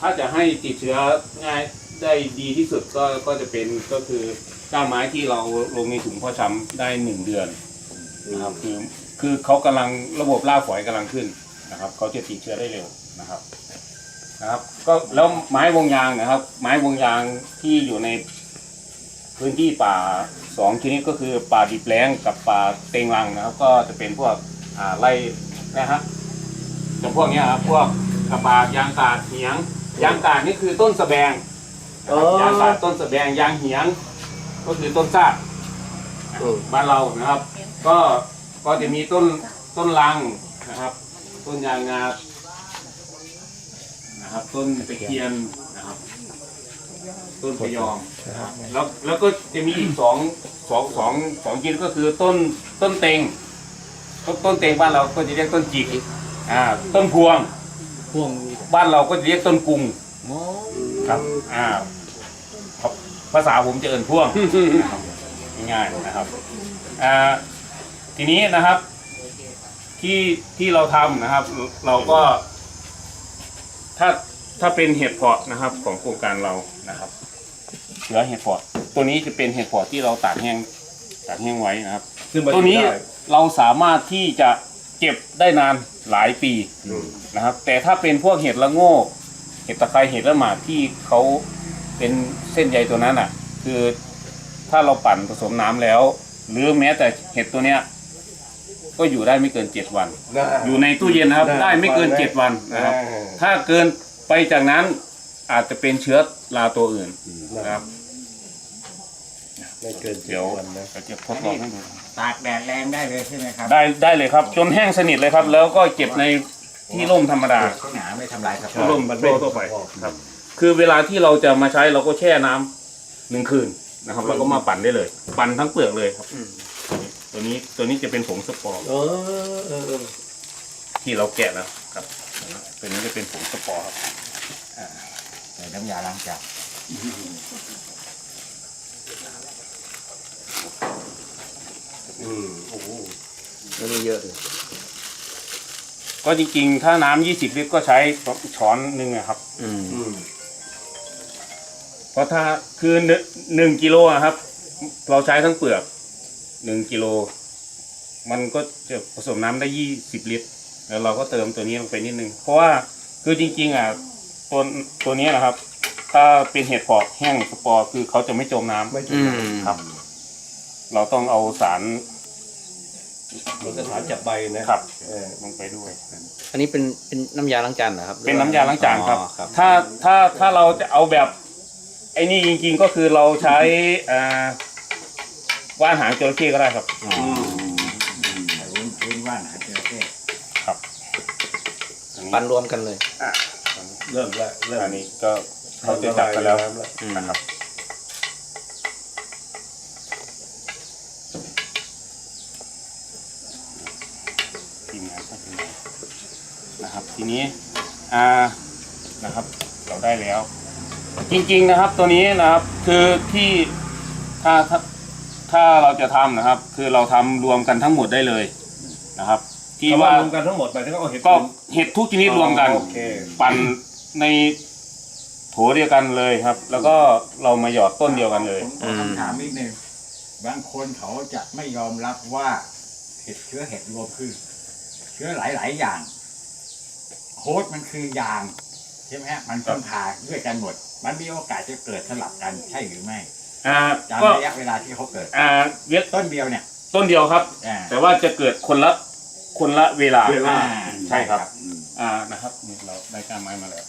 ถ้าจะให้ติดเชื้อง่ายได้ดีที่สุดก็ก็จะเป็นก็คือก้าไม้ที่เราลงในถุงเพ่อช้ำได้หนึ่งเดือนนะครับคือคือเขากำลังระบบล่าฝอยกำลังขึ้นนะครับเขาจะติดเชื้อได้เร็วนะครับนะครับ ก็แล้วไม้วงยางนะครับ ไม้วงยางที่อยู่ในพื้นที่ป่าสองชนิดก็คือป่าดิบแล้งกับป่าเต็งรังนะครับ ก็จะเป็นพวกอ่าไร่นะฮะจำพวกเนี้ยครับพวกกระบากยางกาดเหียง ยางกาดนี่คือต้นสะแบงนะครับอ๋อยางกาดต้นสะแบงยางเหียง ก็คือต้นซากอืมบ้านเรานะครับ ก็ก็จะมีต้นต้นลังนะครับ ต้นยางงานะครับ ต้นตะเคียนนะครับ ต้นพะยอมนะครับแล้วแล้วก็จะมีอีกสองสองสองสองชนิดก็คือต้นต้นเต็งต้นต้นเต็งบ้านเราก็จะเรียกต้นจิกอ่าต้นพวง พวง บ้านเราก็จะเรียกต้นกุงครับอ่าครับภาษาผมจะเอ่นพ่วงนะครับง่ายๆนะครับอ่าทีนี้นะครับที่ที่เราทำนะครับ เราก็ ถ้าถ้าเป็นเห็ดเพาะนะครับ ของโครงการเรานะครับเหลือเห็ดเพาะตัวนี้จะเป็นเห็ดเพาะที่เราตากแห้งตากแห้งไว้นะครับซึ่งมันตัวนี้ได้เราสามารถที่จะเก็บได้นาน หลายปีอืม นะครับ แต่ถ้าเป็นพวกเห็ดละโง่เห็ดตะไคร้เห็ดละหมาดที่เขาเป็นเส้นใยตัวนั้นอะ คือถ้าเราปั่นผสมน้ำแล้ว หรือแม้แต่เห็ดตัวเนี้ย ก็อยู่ได้ไม่เกินเจ็ดวันน่าอยู่ในตู้เย็นนะครับ ได้ได้ไม่เกินฟังนะเจ็ดวันนะครับอ่าถ้าเกินไปจากนั้นอาจจะเป็นเชื้อราตัวอื่นนะครับ ไม่เกินเจ็เดี๋ดยววันนะ เราจะทดลองให้ดู ตากแดดแรงได้เลยใช่ไหมครับได้ได้เลยครับ จนแห้งสนิทเลยครับ แล้วก็เก็บในที่ร่มธรรมดาก็หนาไม่ทำลายสภาที่พร่มทั่วทั่วไปครับ คือเวลาที่เราจะมาใช้เราก็แช่น้ำหนึ่งคืนนะครับแล้วก็มาปั่นได้เลย ปั่นทั้งเปลือกเลยครับตัวนี้ตัวนี้จะเป็นผงสปอร์เออเออเออที่เราแกะแล้วครับตัวนี้จะเป็นผงสปอร์ครับใส่น้ำยาล้างจาน อืมโอ้โหไม่ได้เยอะเลยก็จริงๆ ถ้าน้ำยี่สิบลิตรก็ใช้ช้อนหนึ่งนะครับ อืมอืมเพราะถ้าคือหนึ่งหนึ่งกิโลอะครับ เราใช้ทั้งเปลือกหนึ่งกิโล มันก็จะผสมน้ำได้ยี่สิบลิตร แล้วเราก็เติมตัวนี้ลงไปนิดนึง เพราะว่าคือจริง ๆอะตัวตัวนี้นะครับ ถ้าเป็นเห็ดเพาะแห้งสปอร์คือเขาจะไม่จมน้ำ ไม่จริงครับ เราต้องเอาสาร มันก็ถามจับใบนะครับเออลงไปด้วย อันนี้เป็นเป็นน้ำยาล้างจานเหรอครับเป็นน้ำยาล้างจานครับ อ๋อครับถ้าถ้าถ้าเราจะเอาแบบไอ้นี่จริงๆก็คือเราใช้อ่าว่านหางจระเข้ก็ได้ครับ อ๋อพื้นพื้นว่านหาเจอแค่ครับอันนี้ปั่นรวมกันเลย เริ่มแล้วเริ่มอันนี้ก็เขาจะจับกันแล้วน้ำแล้วอืมนะครับ งานก็ทีมงานนะครับ ทีนี้อ่านะครับ เราได้แล้ว จริงๆนะครับตัวนี้นะครับคือที่ถ้าถ้าถ้าเราจะทำนะครับ คือเราทำรวมกันทั้งหมดได้เลยนะครับที่ที่ว่าว่ารวมกันทั้งหมดไปถึงเอาเห็ดก็เห็ดทุกชนิดรวมกัน โอเคปั่นในโถเดียวกันเลยครับ แล้วก็เรามาหยอดต้นเดียวกันเลย ผมขอคำถามนิดนึงบางคนเขาจะไม่ยอมรับว่าเห็ดเชื้อเห็ดรวมคือ เชื้อหลายๆอย่าง โค้ดมันคือยาง ใช่ไหมฮะมันต้องทาด้วยกันหมด มันมีโอกาสจะเกิดสลับกันใช่หรือไม่อ่าตามก็ระยะเวลาที่เขาเกิด อ่าเวียดต้นเดียวเนี่ยต้นเดียวครับ อ่า แต่ว่าจะเกิดคนละคนละเวลา เวลา ใช่ครับอืมอ่านะครับนี่เราได้ก้านไม้มาแล้ว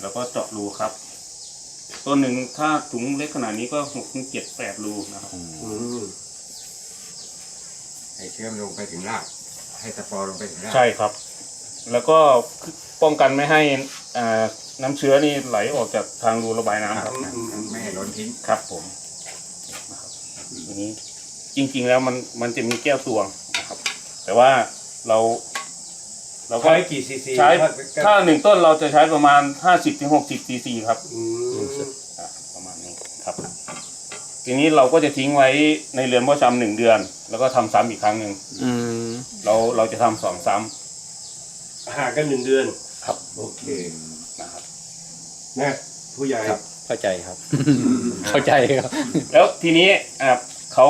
แล้วก็เจาะรูครับ ต้นหนึ่งถ้าถุงเล็กขนาดนี้ก็หกถึงเจ็ดแปดรูนะครับ อืม ให้เชื้อมนลงไปถึงราก ให้สปอร์ลงไปถึงรากใช่ครับ แล้วก็ป้องกันไม่ให้อ่าน้ำเชื้อนี่ไหลออกจากทางรูระบายน้ำคครัรับ บไม่ให้ล้นทิ้ง ครับผมนะครับทีนี้จริง ๆ แล้วมันมันจะมีแก้วตวงนะครับ แต่ว่าเรา เราก็ใช้กี่ซีซีใช้ถ้าถ้าหนึ่งต้นเราจะใช้ประมาณห้าสิบถึงหกสิบซีซีครับอืมอะประมาณนี้ครับ ทีนี้เราก็จะทิ้งไว้ในเรือนพ่อชำหนึ่งเดือน แล้วก็ทำซ้ำอีกครั้งหนึ่งอืม เราเราจะทำสองซ้ำ ห่างกันหนึ่งเดือนครับ โอเคนะครับนะผู้ใหญ่ครับ เข้าใจครับ เข้าใจครับ แล้วทีนี้อ่าเขา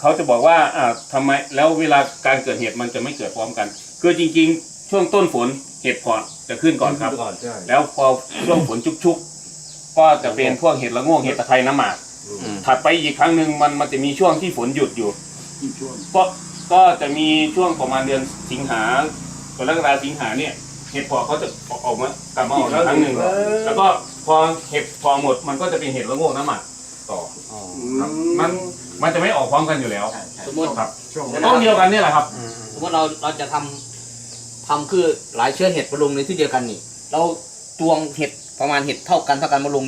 เขาจะบอกว่าอ่าทำไมแล้วเวลาการเกิดเหตุมันจะไม่เกิดพร้อมกัน คือจริงๆ ช่วงต้นฝนเห็ดเพาะจะขึ้นก่อนครับ ก่อนใช่แล้วพอช่วงฝนชุกๆ ก็จะเป็นพวกเห็ดละโงกเห็ดตะไคร้น้ำหมากอืม ถัดไปอีกครั้งหนึ่งมันมันจะมีช่วงที่ฝนหยุดอยู่ก็ก็จะมีช่วงประมาณเดือนสิงหากรกฎาสิงหาเนี่ยเห็ดเพาะเขาจะออกมากลับมาออกอีกครั้งหนึ่งแล้วก็พอเห็ดเพอหมดมันก็จะเป็นเห็ดละโงกน้ำหมากต่ออ๋อครับมันมันจะไม่ออกพร้อมกันอยู่แล้วสมมติครับช่วงต้นเดียวกันเนี่ยแหละครับอืมสมมติเราเราจะทำทำคือหลายเชื้อเห็ดมาลงในที่เดียวกันนี่ เราตวงเห็ดประมาณเห็ดเท่ากันเท่ากันมาลง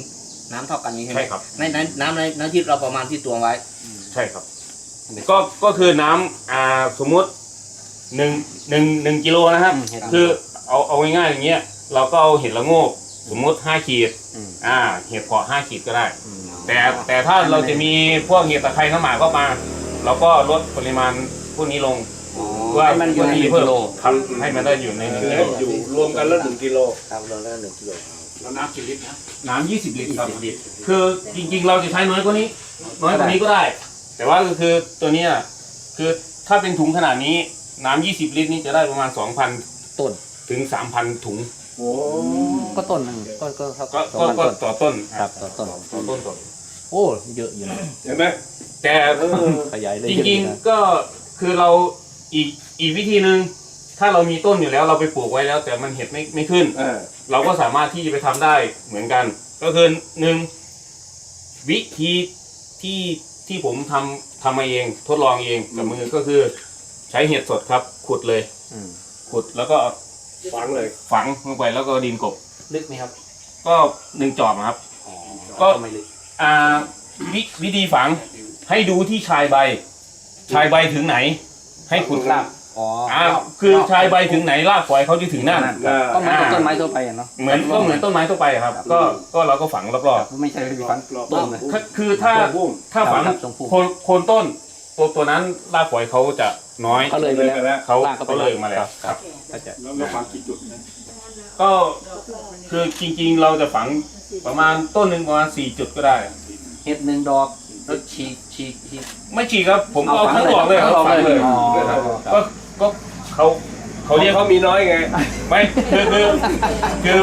น้ำเท่ากันนี้ใช่ไหมใช่ครับ ในในน้ำในน้ำที่เราประมาณที่ตวงไว้ใช่ครับ ก็ก็คือน้ำอ่าสมมุติหนึ่งหนึ่งหนึ่งกิโลนะครับ อืมเห็ดคือเอาเอาง่ายๆอย่างเงี้ยเราก็เอาเห็ดละโงกสมมุติห้าขีดอืม อ่า เห็ดเพาะห้าขีดก็ได้อืมแต่แต่ถ้าเราจะมีพวกเห็ดตะไคร้น้ำหมากเข้ามา เราก็ลดปริมาณพวกนี้ลง เพื่อให้มันอยู่ในหนึ่งเพิ่กิโลครับให้มันได้อยู่ในหนึ่งคือกิให้โลอยู่รวมกันแล้วหนึ่งกิโลครับเราได้หนึ่งกิโลแล้วน้ำกี่ลิตรนะน้ำยี่สิบลิตรครับคือจริงๆ เราจะใช้น้อยกว่านี้ น้อยกว่านี้ก็ได้ แต่ว่าก็คือตัวเนี้ยคือถ้าเป็นถุงขนาดนี้น้ำยี่สิบลิตรนี่จะได้ประมาณสองพันต้นถึงสามพันถุง โอ้ก็ต้นหนึ่งก็ก็ครับก็สองก็พันก็ต้น ต่อต้นครับต่อต้น ต่อต้นต่อโอ้เยอะอยู่นะเห็นไหมแต่เออขยายได้จเยอะอริงยู่นะ ๆก็คือเราอีก อีกวิธีหนึ่งถ้าเรามีต้นอยู่แล้วเราไปปลูกไว้แล้ว แต่มันเห็ดไม่ไม่ขึ้นอ่าเราก็สามารถที่จะไปทำได้เหมือนกัน ก็คือหนึ่งวิธีที่ที่ผมทำทำมาเองทดลองเองกับมือก็คือ ใช้เห็ดสดครับ ขุดเลยอืม ขุดแล้วก็เอาฟังเลยฝังลงไปแล้วก็ดินกบลึกไหมครับก็หนึ่งจอบนะครับก็ก็ ไม่ลึกอ่าวิวิธีฝังให้ดูที่ชายใบ ชายใบถึงไหน ให้ขุดลาก อ๋ออ่าคือชายใบถึงไหนรากฝอยเขาจะถึงนั่นอ่าก็เหมือนกับต้นไม้ทั่วไปอะเนาะเหมือนก็เหมือนต้นไม้ทั่วไปครับ ก็ก็เราก็ฝังรอบไม่ใช่ไปฝังต้นนะๆคือคือถ้าบุ้งถ้าฝังครับทรงพุ่มโคนโคนต้น ตัวตัวนั้นรากฝอยเขาจะน้อยเขาเลยไปแล้วเขาลากเข้าไปเขาเลยมาแล้วครับครับ เข้าใจแล้วเราฟังกี่จุดนะก็คือจริงๆ เราจะฝังประมาณต้นหนึ่งประมาณสี่จุดก็ได้ เห็ดหนึ่งดอกแล้วฉีกฉีกฉีก ไม่ฉีกครับ ผมก็เอาเอาฝังทั้งดอกเลยครับเอาฝัฝังงเลเลยยอ๋อ ครับครับก็ ก็เขาเขาเรียกเขามีน้อยไง ไม่คือคือคือ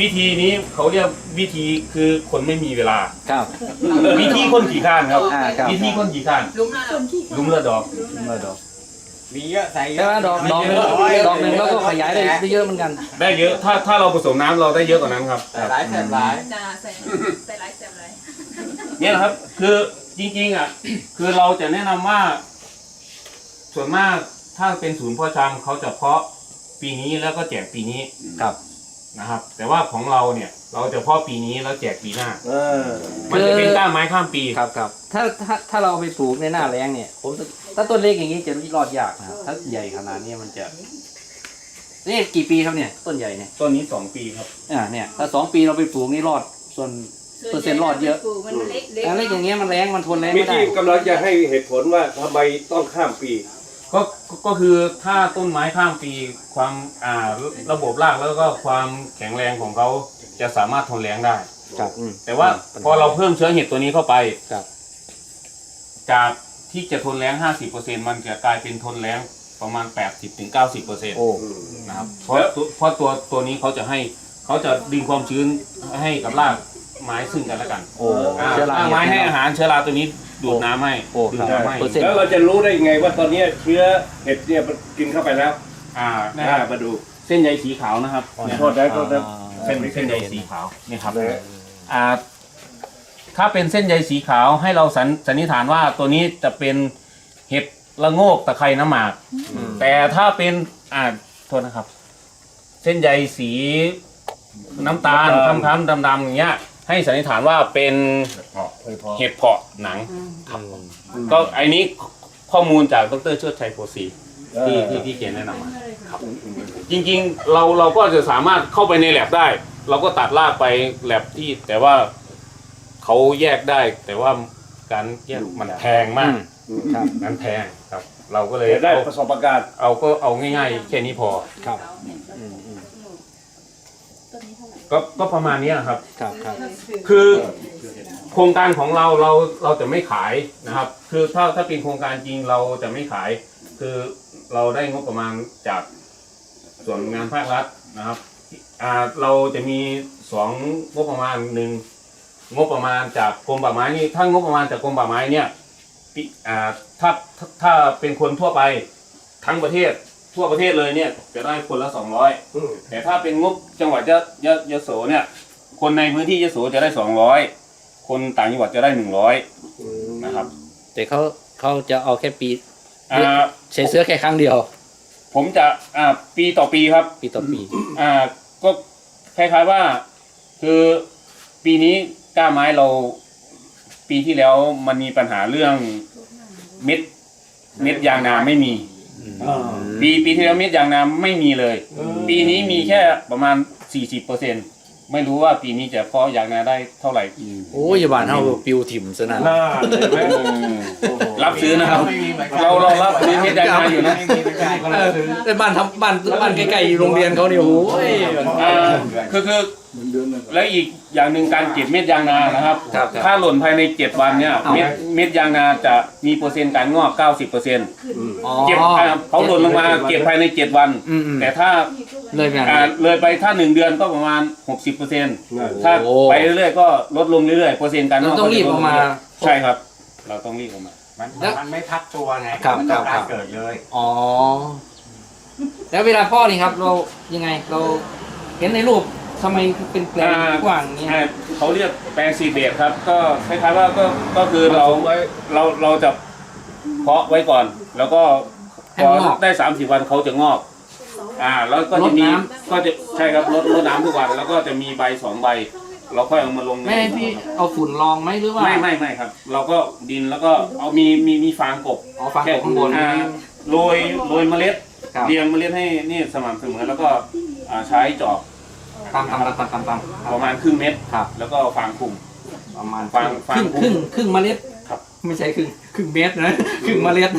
วิธีนี้เขาเรียกวิธีคือคนไม่มีเวลา ครับ วิธีคนขี่ข้านครับ อ่าครับ วิธีคนขี่ข้านลุมละลุมเลือดดอกเมื่อดอกมีเยอะใส่เยแต่อะว่าดอกดอกหนึ่งดอกหนึ่งแล้วก็ขยายได้ได้เยอะเหมือนกัน ได้เยอะถ้าถ้าเราผสมน้ำเราได้เยอะกว่านั้นครับใส่หลายแสบหลายจะใส่ใส่ไรใส่ไรเนี่ยนะครับคือจริงๆอะ คือเราจะแนะนำว่า ส่วนมากถ้าเป็นศูนย์เพ่อชำเขาจะเพาะปีนี้แล้วก็แจกปีนี้ครับ นะครับ แต่ว่าของเราเนี่ยเราจะเพาะปีนี้แล้วแจกปีหน้า เออ มันจะเป็นก้านไม้ข้ามปีครับครับ ถ้าถ้าถ้าเราเอาไปปลูกในหน้าแล้งเนี่ย ผมถ้าต้นเล็กอย่างนี้จะรอดยากนะครับถ้าใหญ่ขนาดนี้มันจะนี่กี่ปีครับเนี่ย ต้นใหญ่เนี่ยต้นนี้สองปีครับอ่าเนี่ยถ้าสองปีเราไปปลูกนี่รอดส่วนเปอร์เซ็นต์รอดเยอะมันเล็กแต่เล็กอย่างเงี้ยมันแรงมันทนแรงมิไม่ได้ที่กำลังจะให้เหตุผลว่าทำไมต้องข้ามปี ก็ก็ก็คือถ้าต้นไม้ข้ามปีความอ่าระบบรากแล้วก็ความแข็งแรงของเขาจะสามารถทนแรงได้ ครับอืมแต่ว่าปัญหพอเราเพิ่มเชื้อเห็ดตัวนี้เข้าไป ครับ จากที่จะทนแรง 50%มันจะกลายเป็นทนแรงประมาณ 80-90%โอ้ นะครับเพราะตัวเพราะตัวตัวนี้เขาจะให้เขาจะดึงความชื้นให้กับรากไม้ซึ่งกันและกันโอ้อ่าเชื้อรารากไม้ให้อาหารเชื้อราตัวนี้ ดูดน้ำให้โอ้ดูคดรับน้ำให้ เปอร์เซ็นต์แล้วเราจะรู้ได้ยังไงว่าตอนนี้เชื้อเห็ดเนี่ยมันกินเข้าไปแล้วอ่านะอ่าครับมาดู เส้นใยสีขาวนะครับเนี่ยโทษนะโทษนะ เส้นเส้นใยสีขาวนี่ครับนะอ่าถ้าเป็นเส้นใยสีขาวให้เราสันสันนิษฐานว่าตัวนี้จะเป็นเห็ดละโงกตะไคร่น้ำหมาก แต่ถ้าเป็นอ่าโทษนะครับ เส้นใยสีน้ำตาลคล้ำๆดำๆอย่างเงี้ย ให้สันนิษฐานว่าเป็นเห็ดเพาะหนังครับผมก็ไอ้นี้ข้อมูลจากดรเชิดชัยโพสีที่ที่ที่เขียนแนะนำมาครับจริงๆ เราเราก็จะสามารถเข้าไปในแลบได้ เราก็ตัดรากไปแลบที่ แต่ว่าเขาแยกได้ แต่ว่าการแยกมันแพงมากครับนั้นแพงครับ เราก็เลยเห็ดได้เอาประสบการณ์เอาก็เอาง่ายๆแค่นี้พอ ครับค ก็ก็ประมาณเนี้ยครับ ครับครับคือโครงการของเราเราเราจะไม่ขายนะครับ คือถ้าถ้าเป็นโครงการจริงเราจะไม่ขาย คือเราได้งบประมาณจากส่วนงานภาครัฐนะครับอ่าเราจะมีสองงบประมาณหนึ่งงบประมาณจากกรมป่าไม้นี่ถ้างบประมาณจากกรมป่าไม้เนี่ยปิอ่าถ้าถ้าถ้าเป็นคนทั่วไปทั้งประเทศ ทั่วประเทศเลยเนี่ยจะได้คนละสองร้อยแต่ถ้าเป็นงบจังหวัดยะยะยะโสเนี่ย คนในพื้นที่ยะโสจะได้สองร้อยคนต่างจังหวัดจะได้หนึ่งร้อยนะครับแต่เขาเขาจะเอาแค่ปีอ่าใช้เสื้อแค่ครั้งเดียว ผมจะอ่าปีต่อปีครับ ปีต่อปี อ่าก็คล้ายๆว่า คือปีนี้กล้าไม้เรา ปีที่แล้วมันมีปัญหาเรื่องเม็ด เม็ดยางนาไม่มี ปีปีที่แล้วเม็ดยางนาไม่มีเลย ปีนี้มีแค่ประมาณสี่สิบเปอร์เซ็นไม่รู้ว่าปีนี้จะเพาะยางนาได้เท่าไหร่ โอ้ยอย่าบานเท่าปิวถิ่มซะนะน่าเห็นไหมรับซื้อนะครับไม่มีเหมือนกันเราเรารับซื้อเม็ดยางนาอยู่นะไม่มีเหมือนกันเออแต่บ้านทำบ้านบ้านใกล้ๆโรงเรียนเขาเนี่ยโอ้ยอ่าคือ คือแล้วอีกอย่างหนึ่งการเก็บเม็ดยางนานะครับ ครับครับ ถ้าหล่นภายในเจ็ดวันเนี่ยเอาเม็ดเม็ดยางนาจะมีเปอร์เซ็นต์การงอกเก้าสิบเปอร์เซ็นต์อ๋อ เก็บอ่าเขาหล่นลงมาเก็บภายในเจ็ดวัน อืมอืม แต่ถ้าเลยไม่อ่าอ่านเลยไปถ้าหนึ่งเดือนก็ประมาณหกสิบเปอร์เซ็นต์ถ้าโอ้ ไปเรื่อยๆก็ลดลงเรื่อยๆเปอร์เซ็นต์การงเราอกต้องรีบออกมา ใช่ครับ เราต้องรีบออกมา มันแล้วมันไม่พักตัวไงครับมันต้องครับการเกิดเลยอ๋อ แล้วเวลาพ่อนี่ครับ เรายังไงเราเห็นในรูป ทำไมเป็นแปลงอ่ากว้างอย่างเงี้ย อ่าเขาเรียกแปลงซีเบดครับ ก็คล้ายๆว่าก็ก็คือเราเราเราจะเพาะไว้ก่อน แล้วก็ให้พอมันงอก ได้สามสิบวันเขาจะงอก อ่า แล้วก็จะมีรดน้ก็จะใช่ครับรดรดน้ำทุกวัน แล้วก็จะมีใบสองใบ เราค่อยเอามาลงในไม่ให้พี่เอาฝุ่นรองไหมหรือว่า ไม่ไม่ไม่ครับ เราก็ดินแล้วก็เอามีมีมีฟางกบเอาฟางกบข้างบน อ่าโรยโรยเมล็ด ครับ เรียงเมล็ดให้นี่สม่ำเสมอแล้วก็อ่าใช้จอบ ตามตามตามตามตามตามประมาณครึ่งเม็ดครับ แล้วก็ฟางคลุมประมาณฟางฟางครึ่งครึ่งครึ่งเมล็ดครับ ไม่ใช่ครึ่งครึ่งเม็ดนะครึ่งเมล็ด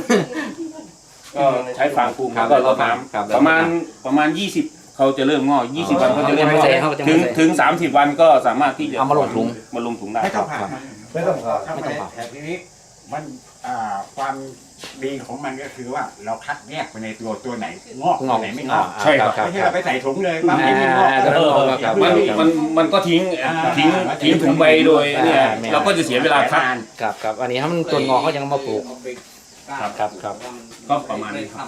ก็ใช้ฟางคลุมครัแล้บวก็รดน้ครับำประมาณประมาณ 20เขาจะเริ่มงอก20 วันเขาจะเริ่มงอกเขาจะไม่ใส่เขาจะไม่ถึงใส่ถึง 30 วันก็สามารถที่จะเอามาลงถุง มาลงถุงได้ ไม่ต้องผ่าครับไม่ต้องผ่าถ้าไม่ไม่ต้องได้ผ่าแต่ทีนี้มันอ่าความ ดีของมันก็คือว่าเราคัดแยกไปในตัวตัวไหนงอกตัวไหนไม่งอกใช่ครับไม่ใช่เราไปใส่ถุงเลยบางทีไม่งอกอ่าก็เออเออครับมันมันมันก็ทิ้งอ่าทิ้งทิ้งถุงไปโดยเนี่ยอ่าเราก็จะเสียเวลาคัดครับครับอันนี้ถ้ามันต้นงอกเขายังเอามาปลูกครับครับครับก็ประมาณนี้ครับ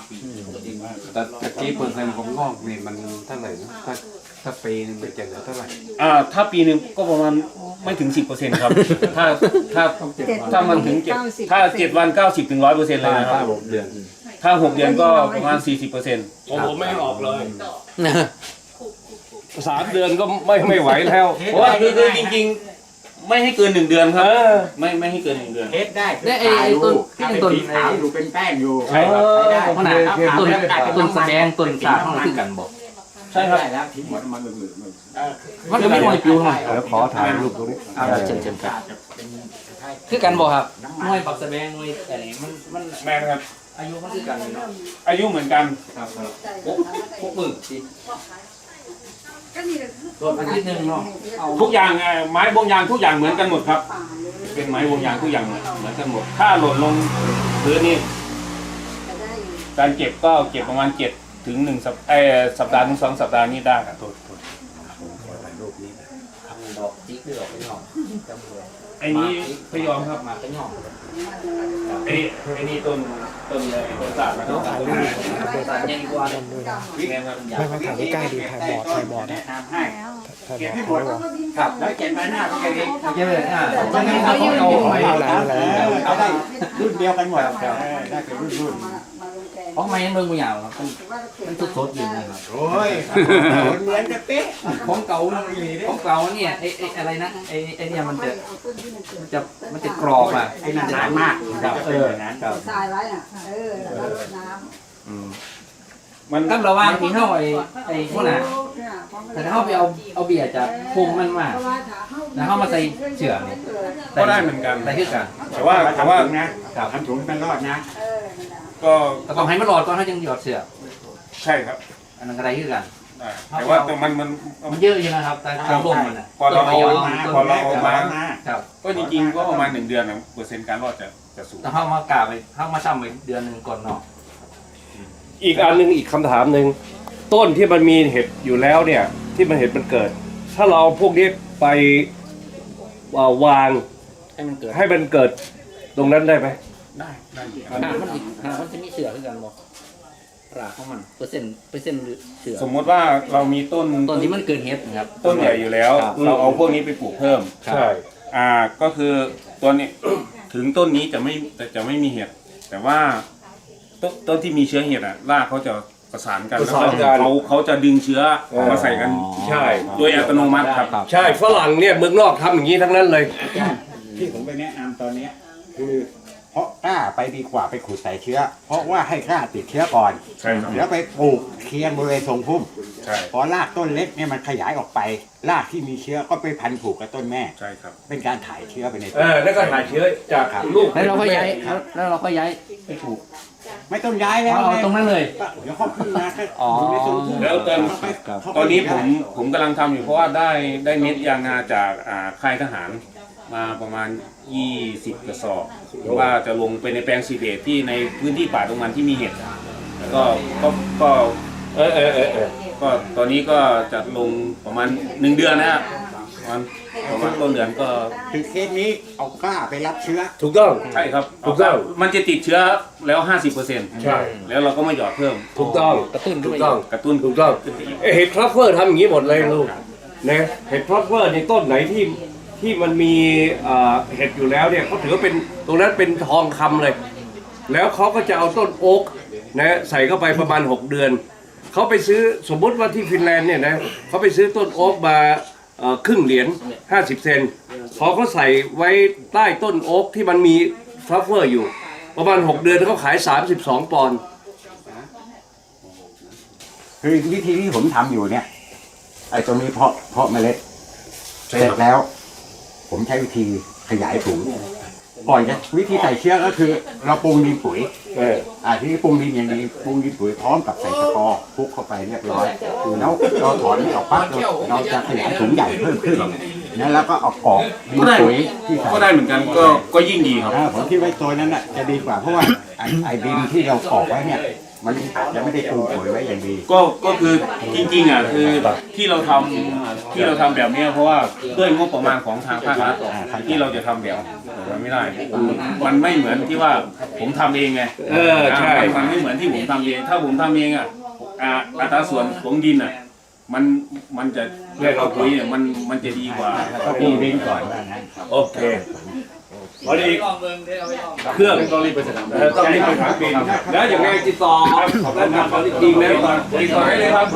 แต่ตะกี้เปอร์เซ็นต์ของงอกนี่มันเท่าไหร่นะ ถ้าถ้าปีนึงมันจะเหลือเท่าไหร่อ่าถ้าปีหนึ่งก็ประมาณไม่ถึง 10%ครับ ถ้าถ้าถ้ามันถึงเจ็ดถ้า7วัน 90ถึง100%เลยนะครับ หกเดือน ถ้า 6 เดือนก็ประมาณ 40%ผมผมไม่ออกเลยสามเดือนก็ไม่ไม่ไหวแล้ว เพราะว่าคือคือจริงๆ ไม่ให้เกินหนึ่งเดือนครับ ไม่ไม่ให้เกินหนึ่งเดือน เทสได้ได้ไอ้ไอ้ต้นที่ถ้าเป็เป็นนต้นสีขาวอยู่เป็นแป้งอยู่ใช่ครับ ใช้ได้ขนาดต้นต้นแสดงต้นสาเขาคือกันบอกใช่ครับได้แล้วทิ้งหมดมันเหลือๆมันเออมันก็ไม่น้อยปิวหน่อยแล้วขอถ่ายรูปตรงนี้อ่าเชิญเชิญครับจะเป็นใช่คือกันบอกครับหน่วยปักแสดงหน่วยอะไรมันมันแม่นะครับ อายุมันคือกันเนาะอายุเหมือนกันครับครับพวกมือสิโดนอาทิตย์หนึ่งเนาะเอาทุกอย่างอะไม้วงยางทุกอย่างเหมือนกันหมดครับ เป็นไม้วงยางทุกอย่างเหมือนเหมือนกันหมด ถ้าหล่นลงพื้นนี่การเก็บก็เก็บประมาณเจ็ด ถึงหนึ่งสัปเออสัปดาห์ถึงสองสัปดาห์นี้ได้ครับดอกจิ๊กหรือดอกเป็นหอมไอ้นี้พยอมครับมาเป็นหอมไอ้ไอ้นี่ต้นต้นอะไรต้นสาดนะครับสารยังกว่าเลยแม่ครับไม่มาถ่ายใกล้ๆดีถ่ายบอร์ดถ่ายบอร์ดแนะนำให้ถ่ายเก็บให้หบมอดร์ดครับแล้วเก็บไว้หน้าพี่แกเองเยอะเลยอะจะได้เขาเอาไม่เป็นไรไม่เป็นไรเขาได้รุ่นเดียวกันหมดเออได้เป็นรุ่นรุ่น เพราะไม่ยังเบิ่งกูยาวครับมันมันสดสดอยู่นะครับโอ้ยเหมือนจะเป๊ะของเก่าของเก่าเนี่ยไอ้ไอ้อะไรนะไอ้ไอ้เนี่ยมันจะมันจะมันจะกรอบอะไอ้นั่นนานมากครับจะเอเป็นออย่างนั้นครับทรายไว้อะเออแล้วรดน้มันตั้งระหว่างที่เฮาไอ้ไอ้พวกน่ะำแต่ถ้าเฮาไปเอาเอาเบียร์จากพุงมันมาแล้วเฮามาใส่เชือกนี่ก็ได้เหมือนกันได้คือกันแต่ว่าแต่ว่าทำถุงนะทำถุงมันรอดนะ ก็แต่ต้องให้มันหลอดก่อนเฮาจึงหยอดเชือกใช่ครับอันนั้นก็ได้คือกันได้แต่ว่าแต่มันมันมันเยอะอยู่นะครับ แต่การร่วมมันอะพอเราเอาต้นไม้พอเราเอามามาครับก็จริงๆก็ประมาณหนึ่งเดือนนะเปอร์เซ็นต์การรอดจะจะสูงแต่เข้ามากราบไปเข้ามาซ้ำไปเดือนหนึ่งก่อนเนาะอีกอันหนึ่งอีกคำถามหนึ่งต้นที่มันมีเห็ดอยู่แล้วเนี่ย ที่มันเห็ดมันเกิด ถ้าเราเอาพวกนี้ไปเอ่อวางให้มันเกิดให้มันเกิดตรงนั้นได้ไหม ได้ได้เหมือนกัหานมันสิหามันจะมีเสือขึ้นกันบ่รากของมันเปอร์เซ็นต์เปอร์เซ็นต์เสือสมมุติว่าเรามีต้นต้นที่มันเกิดเห็ดนะครับต้นใหญ่อยู่แล้ว ครับ เราเอาพวกนี้ไปปลูกเพิ่ม ใช่ อ่าก็คือตัวนี้ ถึงต้นนี้จะไม่จะจะไม่มีเห็ดแต่ว่าต้นต้นที่มีเชื้อเห็ดอะรากเขาจะประสานกันประสานกัน แล้วเขาเขาจะดึงเชื้อมาใส่กันใช่ โดยอัตโนมัติครับใช่ฝรั่งเนี่ยเมืองนอกทำอย่างนี้ทั้งนั้นเลย ที่ผมไปแนะนำตอนเนี้ยคือ เพราะกล้าไปดีกว่าไปขุดใส่เชื้อ เพราะว่าให้กล้าติดเชื้อก่อน ใช่ครับ แล้วไปปลูกเคียงบริเวณทรงพุ่ม ใช่ พอรากต้นเล็กเนี่ยมันขยายออกไป รากที่มีเชื้อก็ไปพันผูกกับต้นแม่ ใช่ครับ เป็นการถ่ายเชื้อไปในเออแล้วก็ถ่ายเชื้อจากลูกแล้วเราก็ย้ายแล้วเราก็ย้ายไปปลูกไม่ต้องย้ายแล้วเอาตรงนั้นเลย เดี๋ยวเขาขึ้นมาแค่อ๋ออยู่ในทรงพุ่มแล้วตอนเขาไปเขาตอนนี้ไปผมผมกำลังทำอยู่เพราะว่าได้ได้เม็ดยางนาจากอ่าค่ายทหาร มาประมาณ 20 กระสอบว่าจะลงไปในแปลงซีเบตที่ในพื้นที่ป่าตรงนั้นที่มีเห็ดแล้วก็ก็ก็เออเออเออเออก็ตอนนี้ก็จะลงประมาณหนึ่งเดือนนะฮะประมาณประมาณต้นเดือนก็คือเคสนี้เอากล้าไปรับเชื้อ ถูกต้อง ใช่ครับถูกต้อง มันจะติดเชื้อแล้ว 50%ใช่ แล้วเราก็ไม่หยอดเพิ่ม ถูกต้อง กระตุ้นถูกต้อง กระตุ้นถูกต้องเอ้ยเห็ดทรัฟเฟอร์ทำอย่างนี้หมดเลยลูกนะเห็ดทรัฟเฟอร์ในต้นไหนที่ ที่มันมีเอ่อเห็ดอยู่แล้วเนี่ยเขาถือว่าเป็นตรงนั้นเป็นทองคำเลย แล้วเขาก็จะเอาต้นโอ๊กนะใส่เข้าไปประมาณ 6 เดือน เขาไปซื้อสมมุติว่าที่ฟินแลนด์เนี่ยนะเขาไปซื้อต้นโอ๊กมาเอ่อครึ่งเหรียญ50 เซนพอเขาใส่ไว้ใต้ต้นโอ๊กที่มันมีทรัฟเฟอร์อยู่ ประมาณ 6 เดือนเขาขาย 32 ปอนด์คือวิธีที่ผมทำอยู่เนี่ย ไอ้ตรงนี้เพาะเพาะเมล็ดเสร็จแล้ว ผมใช้วิธีขยายถุงก่อนจะวิธีใส่เชื้อก็คือ เราปรุงดินปุ๋ยเอออ่าที่ปรุงดินอย่างนี้ปรุงดินปุ๋ยพร้อมกับใส่สกอร์คลุกเข้าไปเรียบร้อยแล้วเราถอนนี่ออกปั๊บเราเราจะขยายถุงใหญ่เพิ่มขึ้นนั้นแล้วก็เอากรอกดินปุ๋ยที่ใส่ก็ได้เหมือนกันก็ก็ยิ่งดีครับอ่าผมคิดว่าตัวนั้นน่ะจะดีกว่าเพราะว่าไอ้ไอ้ดินที่เรากรอกไว้เนี่ย มันอาจจะไม่ได้ปรุงปุ๋ยไว้อย่างดี ก็ก็คือจริงๆอะคือที่เราทำที่เราทำแบบเนี้ยเพราะว่าด้วยงบประมาณของทางภาครัฐที่เราจะทำแบบมันไม่ได้ มันไม่เหมือนที่ว่าผมทำเองไงเออใช่ มันไม่เหมือนที่ผมทำเอง ถ้าผมทำเองอะอ่าอัตราส่วนของดินอะมันมันจะเรื่องเราปุ๋ยเนี่ยมันมันจะดีกว่าก็ปรุงดินก่อนว่างั้น โอเค พอดีเครื่องต้องรีบไปสนามบินต้องรีบไปสนามบินแล้วอย่างไงติดต่อแล้วทำตอนนี้จริงนะติดต่อให้เลยครับ